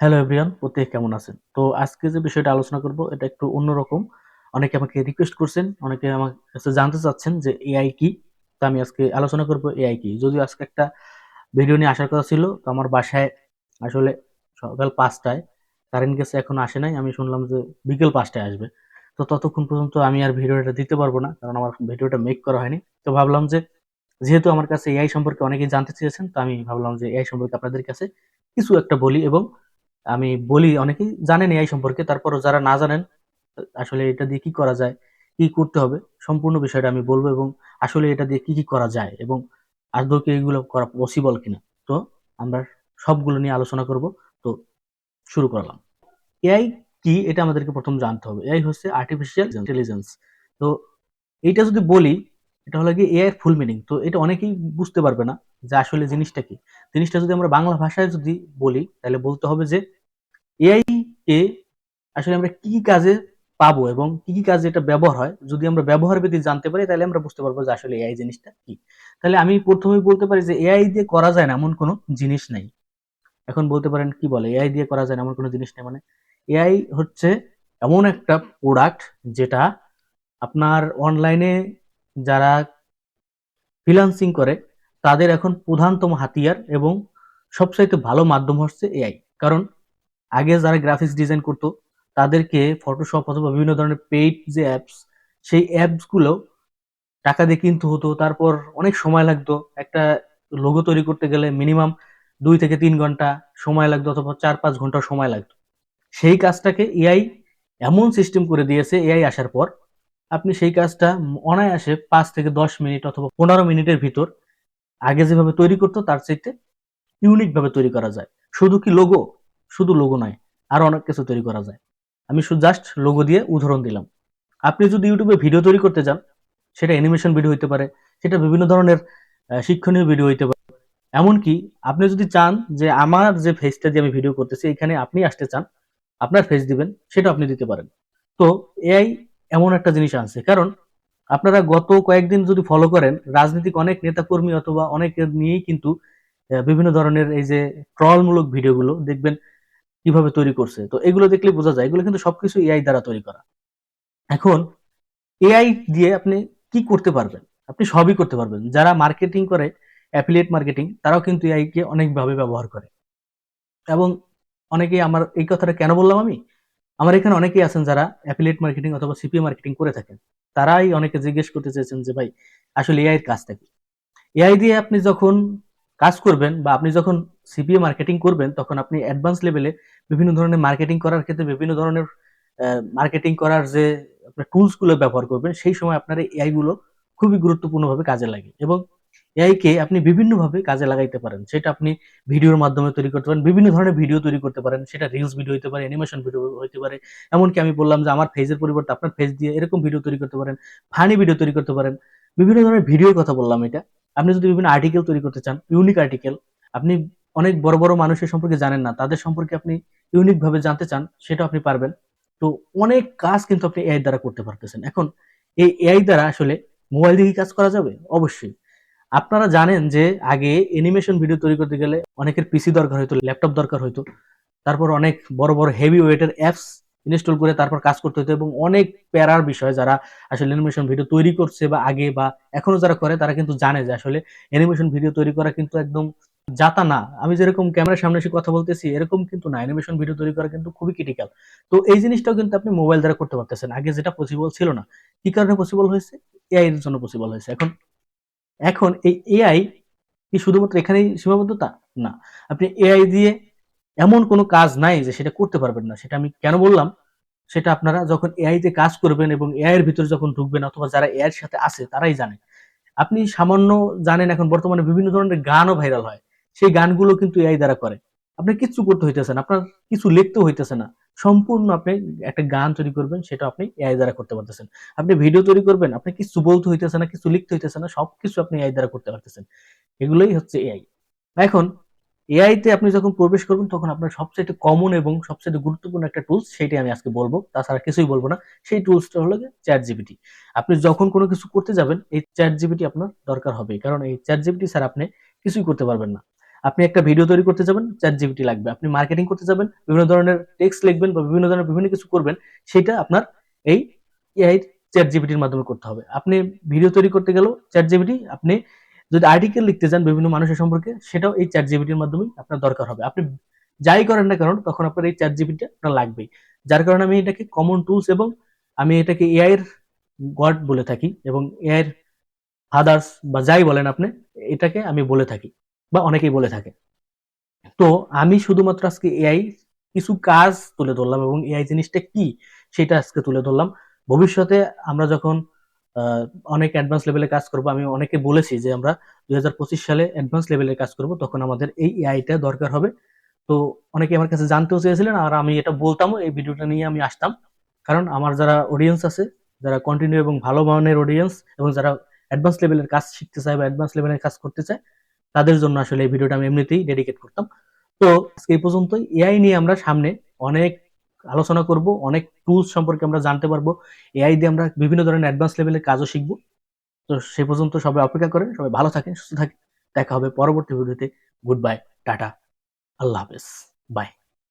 Hello everyone প্রত্যেকে কেমন আছেন? তো আজকে যে বিষয়টা আলোচনা করব, এটা একটু অন্যরকম। অনেকে আমাকে রিকোয়েস্ট করছেন, অনেকে আমার কাছে জানতে চাচ্ছেন যে এআই কি? তো আমি আজকে আলোচনা করব এআই কি। যদিও আজকে একটা ভিডিও নিয়ে আসার কথা ছিল, তো আমার বাসায় আসলে সকাল পাঁচটায় কারেন্ট গেছে এখন আসে নাই, আমি শুনলাম যে বিকেল পাঁচটায় আসবে। তো ততক্ষণ পর্যন্ত আমি আর ভিডিওটা দিতে পারব না, কারণ আমার ভিডিওটা মেক করা হয়নি। তো ভাবলাম যে, যেহেতু আমার কাছে এআই সম্পর্কে অনেকেই জানতে চেয়েছেন, তো আমি ভাবলাম যে এআই সম্পর্কে আপনাদের কাছে কিছু একটা বলি এবং আমি বলি, অনেকেই জানেন এআই সম্পর্কে, তারপরও যারা না জানেন, আসলে এটা দিয়ে কি করা যায়, কি করতে হবে, সম্পূর্ণ বিষয়টা আমি বলব এবং আসলে এটা দিয়ে কি কি করা যায় এবং আদৌ কি এগুলো করা পসিবল কিনা। তো আমরা সবগুলো নিয়ে আলোচনা করব। তো শুরু করলাম। এআই কি? এটা আমাদেরকে প্রথম জানতে হবে। এআই হচ্ছে আর্টিফিশিয়াল ইন্টেলিজেন্স তো এইটা যদি বলি, এটা হলো কি এআই ফুল মিনিং তো এটা অনেকেই বুঝতে পারবে না। যে আসলে জিনিসটা কি? জিনিসটা যদি আমরা বাংলা ভাষায় যদি বলি, তাহলে বলতে হবে যে এআই কে আসলে আমরা কি কি কাজে পাবো এবং কি কি কাজে এটা ব্যবহার হয়? যদি আমরা ব্যবহার বিধি জানতে পারি, তাহলে আমরা বুঝতে পারব যে আসলে এআই জিনিসটা কি। তাহলে আমি প্রথমেই বলতে পারি যে এআই দিয়ে করা যায় না এমন কোনো জিনিস নাই। এখন বলতে পারেন, কি বলে? এআই দিয়ে করা যায় না এমন কোনো জিনিস নেই। মানে এআই হচ্ছে এমন একটা প্রোডাক্ট যেটা আপনার অনলাইনে যারা ফ্রিল্যান্সিং করে তাদের এখন প্রধানতম হাতিয়ার এবং সবচাইতে ভালো মাধ্যম হচ্ছে এআই। কারণ আগে যারা গ্রাফিক্স ডিজাইন করতো, তাদেরকে ফটোশপ অথবা বিভিন্ন ধরনের পেইড যে অ্যাপস সেই অ্যাপসগুলো টাকা দিয়ে কিনতে হতো। তারপর অনেক সময় লাগতো। একটা লোগো তৈরি করতে গেলে মিনিমাম দুই থেকে তিন ঘণ্টা সময় লাগতো অথবা চার পাঁচ ঘণ্টা সময় লাগতো। সেই কাজটাকে এআই এমন সিস্টেম করে দিয়েছে, এআই আসার পর, আপনি সেই কাজটা অনায়াসে পাঁচ থেকে দশ মিনিট অথবা পনেরো মিনিটের ভিতর আগে যেভাবে তৈরি করতো, তার চাইতে ইউনিক ভাবে তৈরি করা যায়। শুধু কি লোগো শুধু লোগো নয়, আরও অনেক কিছু তৈরি করা যায়। আমি শুধু জাস্ট লোগো দিয়ে উদাহরণ দিলাম। আপনি যদি ইউটিউবে ভিডিও তৈরি করতে যান সেটা অ্যানিমেশন ভিডিও হইতে পারে, সেটা বিভিন্ন ধরনের শিক্ষণীয় ভিডিও হইতে পারে। এমনকি আপনি যদি চান যে আমার যে ফেসটা দিয়ে আমি ভিডিও করতেছি, এখানে আপনি আসতে চান, আপনার ফেস দিবেন, সেটা আপনি দিতে পারেন। তো এআই এমন একটা জিনিস আনছে। কারণ আপনারা গত কয়েকদিন যদি ফলো করেন, রাজনৈতিক অনেক নেতাকর্মী অথবা অনেক নিয়েই কিন্তু বিভিন্ন ধরনের এই যে ট্রলমূলক ভিডিওগুলো দেখবেন কীভাবে তৈরি করছে। তো এগুলো দেখলে বোঝা যায়, এগুলো কিন্তু সবকিছু এআই দ্বারা তৈরি করা। এখন এআই দিয়ে আপনি কি করতে পারবেন? আপনি সবই করতে পারবেন। যারা মার্কেটিং করে অ্যাফিলিয়েট মার্কেটিং তারাও কিন্তু এআই কে অনেকভাবে ব্যবহার করে। এবং অনেকেই আমার, এই কথাটা কেন বললাম আমি? আমার এখানে অনেকেই আছেন যারা অ্যাফিলিয়েট মার্কেটিং অথবা সিপি মার্কেটিং করে থাকেন। তারাই অনেকে জিজ্ঞেস করতে চেয়েছেন যে, ভাই, আসলে এআই এর কাজটা কি? এআই দিয়ে আপনি যখন কাজ করবেন বা আপনি যখন সিপিএ মার্কেটিং করবেন, তখন আপনি অ্যাডভান্স লেভেলে বিভিন্ন ধরনের মার্কেটিং করার ক্ষেত্রে বিভিন্ন ধরনের মার্কেটিং করার যে আপনার টুলসগুলো ব্যবহার করবেন, সেই সময় আপনার এআই গুলো খুবই গুরুত্বপূর্ণভাবে কাজে লাগে। এবং এআই কে আপনি বিভিন্নভাবে কাজে লাগাইতে পারেন। সেটা আপনি ভিডিওর মাধ্যমে তৈরি করতে পারেন, বিভিন্ন ধরনের ভিডিও তৈরি করতে পারেন, সেটা রিলস ভিডিও হতে পারে অ্যানিমেশন ভিডিও হতে পারে। এমনকি আমি বললাম যে, আমার ফেজের পরিবর্তে আপনার ফেজ দিয়ে এরকম ভিডিও তৈরি করতে পারেন ফানি ভিডিও তৈরি করতে পারেন, বিভিন্ন ধরনের ভিডিওর কথা বললাম এটা। আপনি যদি বিভিন্ন আর্টিকেল তৈরি করতে চান ইউনিক আর্টিকেল আপনি অনেক বড় বড় মানুষের সম্পর্কে জানেন না, তাদের সম্পর্কে আপনি ইউনিক ভাবে জানতে চান, সেটা আপনি পারবেন। তো অনেক কাজ কিন্তু আপনি এআই দ্বারা করতে পারতেছেন। এখন এই এআই দ্বারা আসলে মোবাইল দিয়ে কাজ করা যাবে? অবশ্যই। আপনারা জানেন যে আগে অ্যানিমেশন ভিডিও তৈরি করতে গেলে অনেকের পিসি দরকার হইতো ল্যাপটপ দরকার হইতো। তারপর অনেক বড় বড় হেভি ওয়েটের অ্যাপস ইনস্টল করে তারপর কাজ করতে হতো এবং অনেক প্যারার বিষয় যারা আসলে অ্যানিমেশন ভিডিও তৈরি করছে বা আগে বা এখনও যারা করে, তারা কিন্তু জানে যে আসলে অ্যানিমেশন ভিডিও তৈরি করা কিন্তু একদম যাতা না। আমি যেরকম ক্যামেরার সামনে এসে কথা বলতেছি, এরকম কিন্তু না। অ্যানিমেশন ভিডিও তৈরি করা কিন্তু খুবই ক্রিটিক্যাল তো এই জিনিসটাও কিন্তু আপনি মোবাইল দ্বারা করতে পারতেছেন। আগে যেটা পসিবল ছিল না। কি কারণে পসিবল হয়েছে? এআই এর জন্য পসিবল হয়েছে। এখন এখন এই এআই কি শুধুমাত্র এখানেই সীমাবদ্ধতা না। আপনি এআই দিয়ে এমন কোনো কাজ নাই যে সেটা করতে পারবেন না। সেটা আমি কেন বললাম? সেটা আপনারা যখন এআই তে কাজ করবেন এবং এআই এর ভিতরে যখন ঢুকবেন অথবা যারা এআই এর সাথে আছে, তারাই জানে। আপনি সামান্য জানেন এখন বর্তমানে বিভিন্ন ধরনের গানও ভাইরাল হয়। সেই গানগুলো কিন্তু এআই দ্বারা করে। আপনি কিছু করতে হইতেছে না। আপনার কিছু লিখতে হইতেছে না। সম্পূর্ণ আপনি একটা গান তৈরি করবেন, সেটা আপনি এআই দ্বারা করতে পারতেছেন। আপনি ভিডিও তৈরি করবেন, আপনি কিছু বলতে হইতেছে না কিছু লিখতে হইতেছে না, সবকিছু আপনি এআই দ্বারা করতে পারতেছেন। এগুলোই হচ্ছে এআই এখন এআই তে আপনি যখন প্রবেশ করবেন, তখন আপনার সবচেয়ে কমন এবং সবচেয়ে গুরুত্বপূর্ণ একটা টুলস সেটাই আমি আজকে বলব। তাছাড়া কিছুই বলব না। সেই টুলসটা হলো চ্যাট জিবিটি আপনি যখন কোনো কিছু করতে যাবেন, এই চ্যাট জিবিটি আপনার দরকার হবে কারণ এই চ্যাট জিবিটি স্যার আপনি কিছুই করতে পারবেন না। আপনি একটা ভিডিও তৈরি করতে যাবেন চ্যাট জিপিটি লাগবে। আপনি মার্কেটিং করতে যাবেন, বিভিন্ন ধরনের টেক্সট লিখবেন বা বিভিন্ন ধরনের বিভিন্ন কিছু করবেন, সেটা আপনার এই এআই চ্যাট জিপিটির মাধ্যমে করতে হবে। আপনি ভিডিও তৈরি করতে গেলেও চ্যাট জিপিটি আপনি যদি আর্টিকেল লিখতে যান বিভিন্ন মানুষের সম্পর্কে, সেটাও এই চ্যাট জিপিটির মাধ্যমে আপনার দরকার হবে। আপনি যাই করেন না কারণ তখন আপনার এই চ্যাট জিপিটি আপনার লাগবেই। যার কারণে আমি এটাকে কমন টুলস এবং আমি এটাকে এআই এর গড বলে থাকি এবং এআই এর ফাদার্স বা যাই বলেন আপনি, এটাকে আমি বলে থাকি। বা অনেকেই বলে থাকে। তো আমি শুধুমাত্র আজকে এআই কিছু কাজ তুলে ধরলাম এবং এআই জিনিসটা কি সেটা আজকে তুলে ধরলাম। ভবিষ্যতে আমরা যখন অনেক অ্যাডভান্স লেভেলে কাজ করব, আমি অনেকে বলেছি যে আমরা দুই হাজার পঁচিশ সালে অ্যাডভান্স লেভেলে কাজ করব, তখন আমাদের এই এআইটা দরকার হবে। তো অনেকে আমার কাছে জানতেও চেয়েছিলেন, আর আমি এটা বলতামও, এই ভিডিওটা নিয়ে আমি আসতাম। কারণ আমার যারা অডিয়েন্স আছে, যারা কন্টিনিউ এবং ভালো মানের অডিয়েন্স এবং যারা অ্যাডভান্স লেভেলের কাজ শিখতে চায় বা অ্যাডভান্স লেভেলের কাজ করতে চায় তাদের জন্য আসলে এই ভিডিওটা আমি এমনিতেই ডেডিকেট করতাম। তো আজকে এই পর্যন্ত এআই নিয়ে আমরা সামনে অনেক আলোচনা করব, অনেক টুলস সম্পর্কে আমরা জানতে পারব। এআই দিয়ে আমরা বিভিন্ন ধরনের অ্যাডভান্স লেভেলের কাজও শিখব। তো সে পর্যন্ত সবাই অপেক্ষা করেন, সবাই ভালো থাকেন, সুস্থ থাকেন। দেখা হবে পরবর্তী ভিডিওতে। Good bye tata. আল্লাহ হাফেজ। বাই